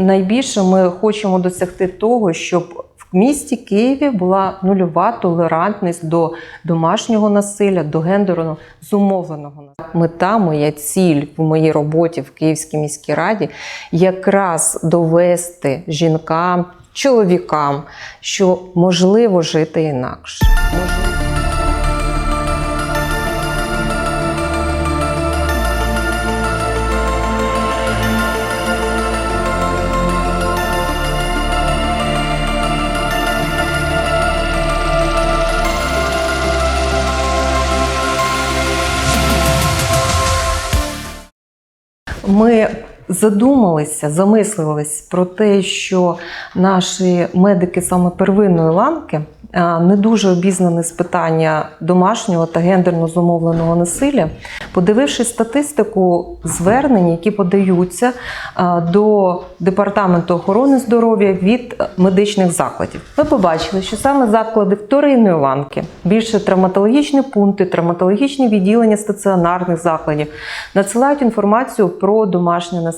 Найбільше ми хочемо досягти того, щоб в місті Києві була нульова толерантність до домашнього насилля, до гендерно зумовленого. Мета, моя ціль в моїй роботі в Київській міській раді якраз довести жінкам, чоловікам, що можливо жити інакше. Ми задумалися, замислились про те, що наші медики саме первинної ланки не дуже обізнані з питання домашнього та гендерно зумовленого насилля, подивившись статистику звернень, які подаються до департаменту охорони здоров'я від медичних закладів. Ми побачили, що саме заклади вторинної ланки, більше травматологічні пункти, травматологічні відділення стаціонарних закладів надсилають інформацію про домашнє насилля.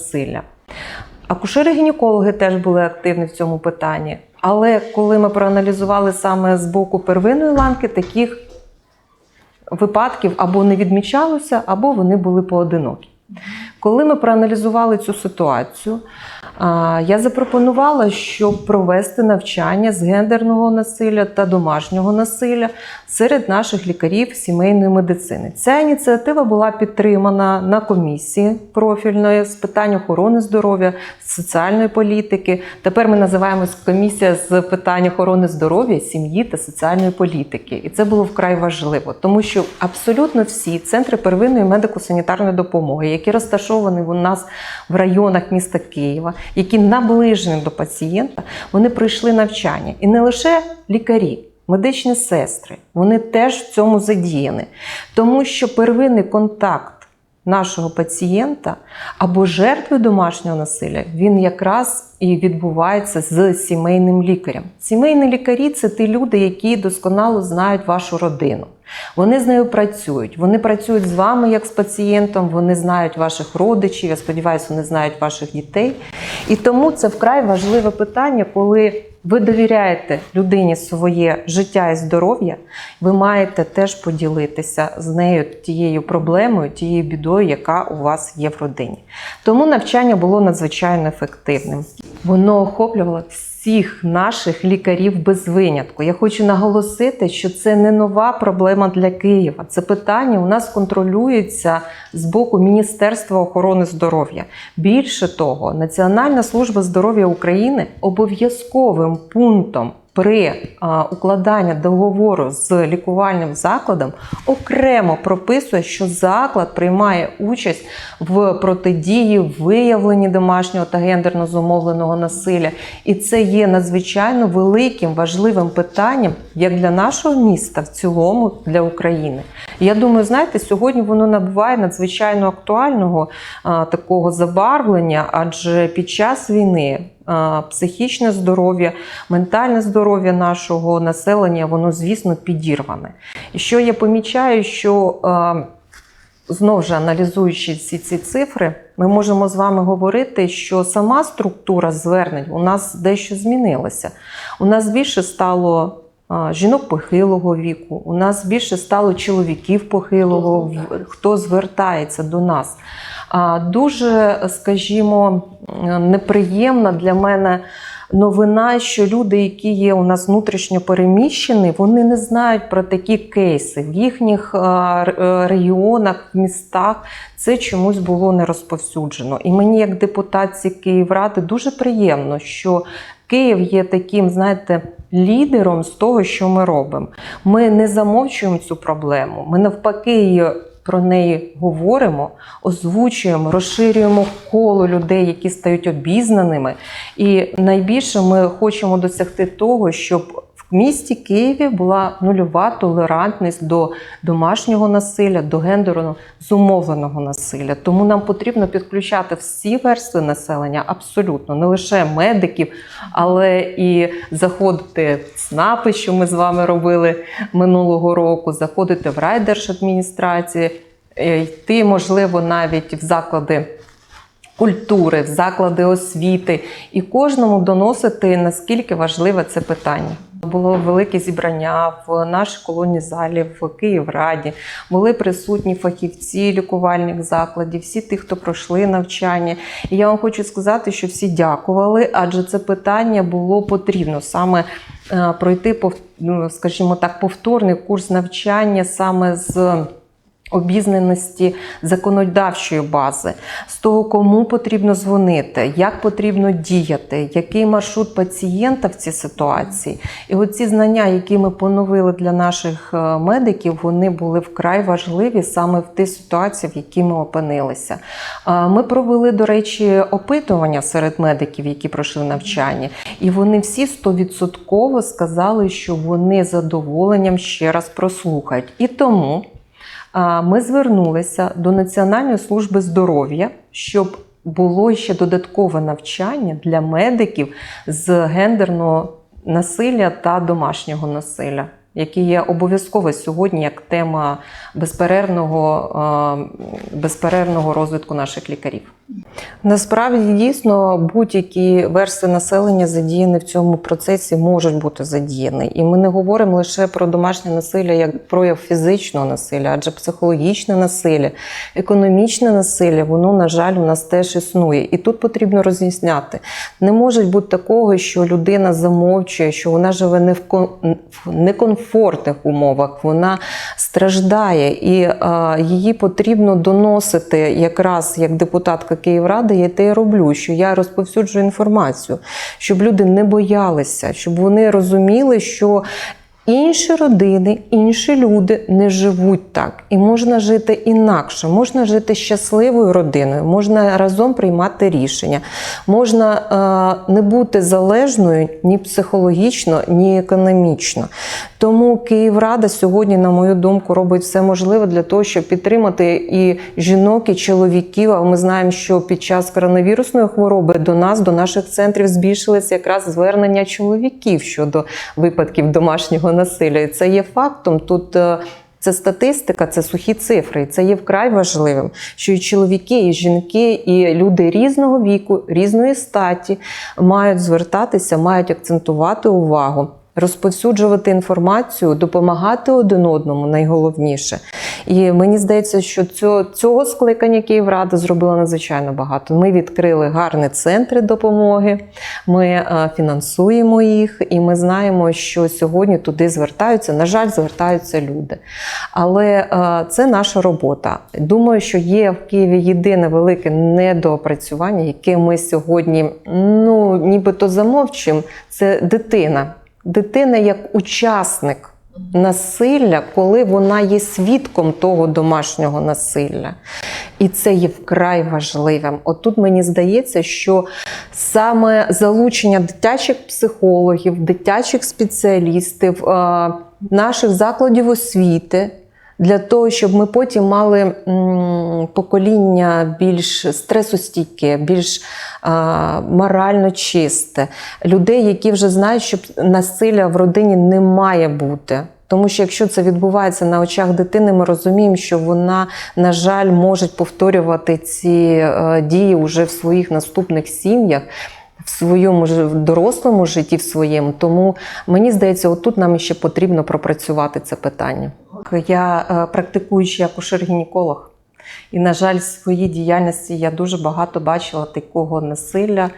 Акушери-гінекологи теж були активні в цьому питанні. Але коли ми проаналізували саме з боку первинної ланки, таких випадків або не відмічалося, або вони були поодинокі. Коли ми проаналізували цю ситуацію, я запропонувала, щоб провести навчання з гендерного насилля та домашнього насилля серед наших лікарів сімейної медицини. Ця ініціатива була підтримана на комісії профільної з питань охорони здоров'я, соціальної політики. Тепер ми називаємось комісія з питань охорони здоров'я, сім'ї та соціальної політики. І це було вкрай важливо, тому що абсолютно всі центри первинної медико-санітарної допомоги, які розташовані у нас в районах міста Києва, які наближені до пацієнта, вони пройшли навчання. І не лише лікарі. Медичні сестри, вони теж в цьому задіяні, тому що первинний контакт нашого пацієнта або жертви домашнього насилля, він якраз і відбувається з сімейним лікарем. Сімейні лікарі це ті люди, які досконало знають вашу родину. Вони з нею працюють, вони працюють з вами як з пацієнтом, вони знають ваших родичів, я сподіваюся, вони знають ваших дітей. І тому це вкрай важливе питання, коли ви довіряєте людині своє життя і здоров'я, ви маєте теж поділитися з нею тією проблемою, тією бідою, яка у вас є в родині. Тому навчання було надзвичайно ефективним. Воно охоплювало всіх наших лікарів без винятку. Я хочу наголосити, що це не нова проблема для Києва. Це питання у нас контролюється з боку Міністерства охорони здоров'я. Більше того, Національна служба здоров'я України обов'язковим пунктом. При укладанні договору з лікувальним закладом окремо прописує, що заклад приймає участь в протидії виявленні домашнього та гендерно зумовленого насилля. І це є надзвичайно великим важливим питанням як для нашого міста, в цілому для України. Я думаю, знаєте, сьогодні воно набуває надзвичайно актуального такого забарвлення, адже під час війни. Психічне здоров'я, ментальне здоров'я нашого населення, воно, звісно, підірване. І що я помічаю, що знову ж аналізуючи всі ці цифри, ми можемо з вами говорити, що сама структура звернень у нас дещо змінилася. У нас більше стало жінок похилого віку, у нас більше стало чоловіків похилого, хто звертається до нас. Дуже, скажімо, неприємна для мене новина, що люди, які є у нас внутрішньо переміщені, вони не знають про такі кейси. В їхніх е, регіонах, в містах це чомусь було не розповсюджено. І мені, як депутатці Київради, дуже приємно, що Київ є таким, знаєте, лідером з того, що ми робимо. Ми не замовчуємо цю проблему. Ми навпаки її. Про неї говоримо, озвучуємо, розширюємо коло людей, які стають обізнаними. І найбільше ми хочемо досягти того, щоб в місті Києві була нульова толерантність до домашнього насилля, до гендерно зумовленого насилля. Тому нам потрібно підключати всі верстви населення, абсолютно не лише медиків, але і заходити в ЦНАПи, що ми з вами робили минулого року, заходити в райдержадміністрації, е, йти, можливо, навіть в заклади культури, в заклади освіти і кожному доносити наскільки важливе це питання. Було велике зібрання в нашій колонії залі в Київраді. Були присутні фахівці лікувальних закладів, всі ті, хто пройшли навчання. І я вам хочу сказати, що всі дякували, адже це питання було потрібно саме е, пройти ну, скажімо так, повторний курс навчання саме з обізнаності законодавчої бази, з того, кому потрібно дзвонити, як потрібно діяти, який маршрут пацієнта в цій ситуації. І оці знання, які ми поновили для наших е, медиків, вони були вкрай важливі саме в тій ситуації, в якій ми опинилися. Ми провели, до речі, опитування серед медиків, які пройшли навчання, і вони всі стовідсотково сказали, що вони задоволенням ще раз прослухають. І тому ми звернулися до Національної служби здоров'я, щоб було ще додаткове навчання для медиків з гендерного насилля та домашнього насилля, які є обов'язково сьогодні як тема безперервного, безперервного розвитку наших лікарів. Насправді дійсно будь-які верстви населення задіяні в цьому процесі можуть бути задіяні. І ми не говоримо лише про домашнє насилля як прояв фізичного насилля, адже психологічне насилля, економічне насилля, воно, на жаль, у нас теж існує. І тут потрібно роз'ясняти. Не може бути такого, що людина замовчує, що вона живе не в кон- в некомфортних умовах, вона страждає, і е, її потрібно доносити якраз як депутатка Київради, я те і роблю, що я розповсюджую інформацію, щоб люди не боялися, щоб вони розуміли, що. Інші родини, інші люди не живуть так, і можна жити інакше, можна жити щасливою родиною, можна разом приймати рішення, можна е, не бути залежною ні психологічно, ні економічно. Тому Київрада сьогодні, на мою думку, робить все можливе для того, щоб підтримати і жінок, і чоловіків. А ми знаємо, що під час коронавірусної хвороби до нас, до наших центрів, збільшилися якраз звернення чоловіків щодо випадків домашнього насилля. І це є фактом. Тут е, це статистика, це сухі цифри. І це є вкрай важливим, що і чоловіки, і жінки, і люди різного віку, різної статі мають звертатися, мають акцентувати увагу. Розповсюджувати інформацію, допомагати один одному найголовніше. І мені здається, що цього, цього скликання Київрада зробила надзвичайно багато. Ми відкрили гарні центри допомоги, ми е, фінансуємо їх, і ми знаємо, що сьогодні туди звертаються. На жаль, звертаються люди. Але е, це наша робота. Думаю, що є в Києві єдине велике недоопрацювання, яке ми сьогодні ну, нібито замовчуємо, це дитина. Дитина як учасник насилля, коли вона є свідком того домашнього насилля. І це є вкрай важливим. От тут мені здається, що саме залучення дитячих психологів, дитячих спеціалістів, е, наших закладів освіти. Для того, щоб ми потім мали покоління більш стресостійке, більш морально чисте, людей, які вже знають, що насилля в родині не має бути. Тому що якщо це відбувається на очах дитини, ми розуміємо, що вона, на жаль, може повторювати ці е, дії вже в своїх наступних сім'ях. В своєму ж- дорослому житті в своєму, тому мені здається, отут нам ще потрібно пропрацювати це питання. Я е, практикуючий акушер-гінеколог, і, на жаль, в своїй діяльності я дуже багато бачила такого насилля.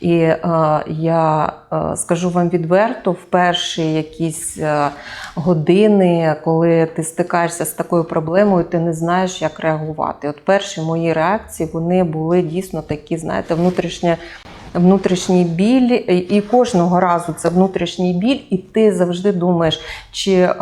І е, я е, скажу вам відверто, в перші якісь е, години, коли ти стикаєшся з такою проблемою, ти не знаєш, як реагувати. От перші мої реакції вони були дійсно такі, знаєте, внутрішнє. Внутрішній біль, і- кожного разу це внутрішній біль, і ти завжди думаєш, чи е,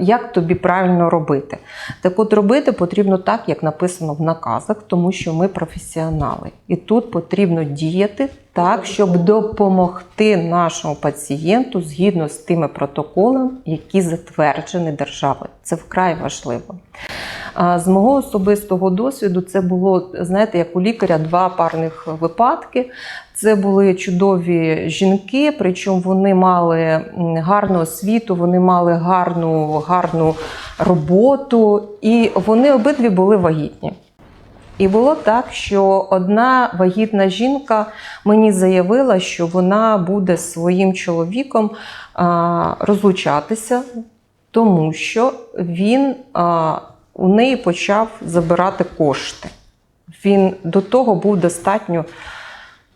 як тобі правильно робити. Так от робити потрібно так, як написано в наказах, тому що ми професіонали. І тут потрібно діяти так, щоб допомогти нашому пацієнту згідно з тими протоколами, які затверджені державою. Це вкрай важливо. З мого особистого досвіду це було, знаєте, як у лікаря два парних випадки. Це були чудові жінки, причому вони мали гарну освіту, вони мали гарну, гарну роботу, і вони обидві були вагітні. І було так, що одна вагітна жінка мені заявила, що вона буде зі своїм чоловіком розлучатися, тому що він у неї почав забирати кошти. Він до того був достатньо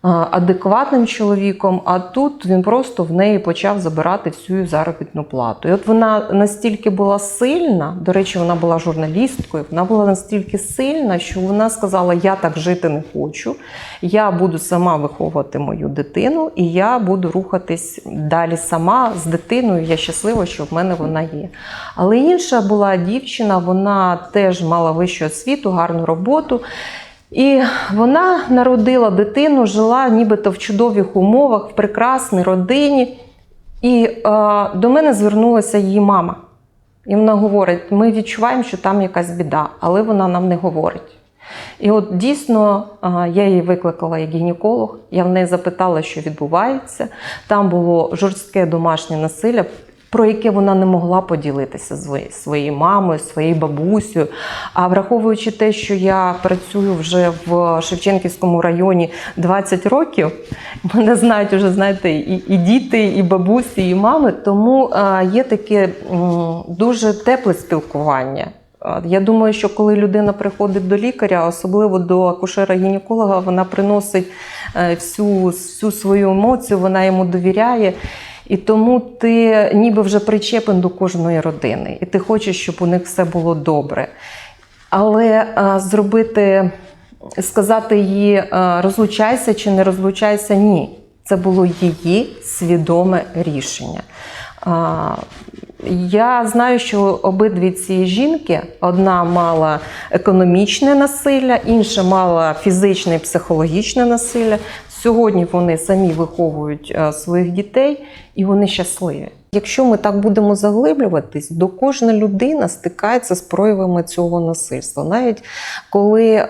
адекватним чоловіком, а тут він просто в неї почав забирати всю заробітну плату. І от вона настільки була сильна, до речі, вона була журналісткою, вона була настільки сильна, що вона сказала: Я так жити не хочу, я буду сама виховувати мою дитину, і я буду рухатись далі сама з дитиною. Я щаслива, що в мене вона є. Але інша була дівчина, вона теж мала вищу освіту, гарну роботу. І вона народила дитину, жила нібито в чудових умовах, в прекрасній родині. І е, до мене звернулася її мама. І вона говорить: ми відчуваємо, що там якась біда, але вона нам не говорить. І от дійсно е, я її викликала як гінеколог, я в неї запитала, що відбувається. Там було жорстке домашнє насилля, про яке вона не могла поділитися з своєю мамою, своєю бабусею. А враховуючи те, що я працюю вже в Шевченківському районі 20 років, мене знають уже, знаєте, і, і діти, і бабусі, і мами, тому є таке дуже тепле спілкування. Я думаю, що коли людина приходить до лікаря, особливо до акушера-гінеколога, вона приносить е, всю, всю свою емоцію, вона йому довіряє. І тому ти ніби вже причепен до кожної родини, і ти хочеш, щоб у них все було добре. Але е, зробити, сказати їй е, розлучайся чи не розлучайся, ні. Це було її свідоме рішення. А, Я знаю, що обидві ці жінки: одна мала економічне насилля, інша мала фізичне і психологічне насилля. Сьогодні вони самі виховують е, своїх дітей і вони щасливі. Якщо ми так будемо заглиблюватись, до кожна людина стикається з проявами цього насильства. Навіть коли, е,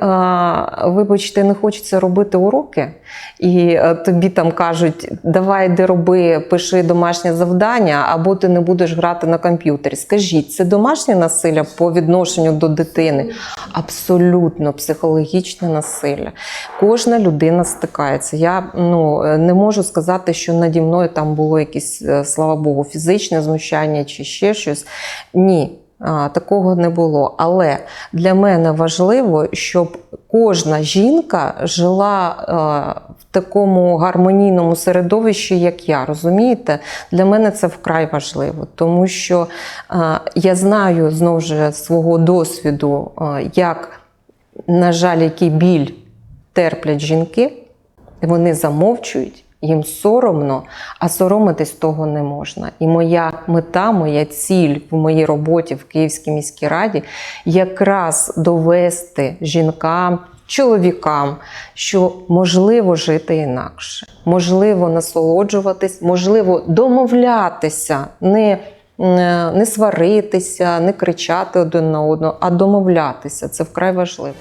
вибачте, не хочеться робити уроки, і е, тобі там кажуть, давай йди роби, пиши домашнє завдання, або ти не будеш грати на комп'ютері. Скажіть, це домашнє насилля по відношенню до дитини? Абсолютно психологічне насилля. Кожна людина стикається. Я ну, не можу сказати, що наді мною там було якесь, е, слава Богу, фізичне знущання чи ще щось. Ні. Такого не було. Але для мене важливо, щоб кожна жінка жила е, в такому гармонійному середовищі, як я. Розумієте? Для мене це вкрай важливо, тому що е, я знаю знову ж свого досвіду, е, як, на жаль, який біль терплять жінки, вони замовчують. Їм соромно, а соромитись того не можна. І моя мета, моя ціль в моїй роботі в Київській міській раді якраз довести жінкам, чоловікам, що можливо жити інакше, можливо насолоджуватись, можливо домовлятися, не, е, не сваритися, не кричати один на одного, а домовлятися. Це вкрай важливо.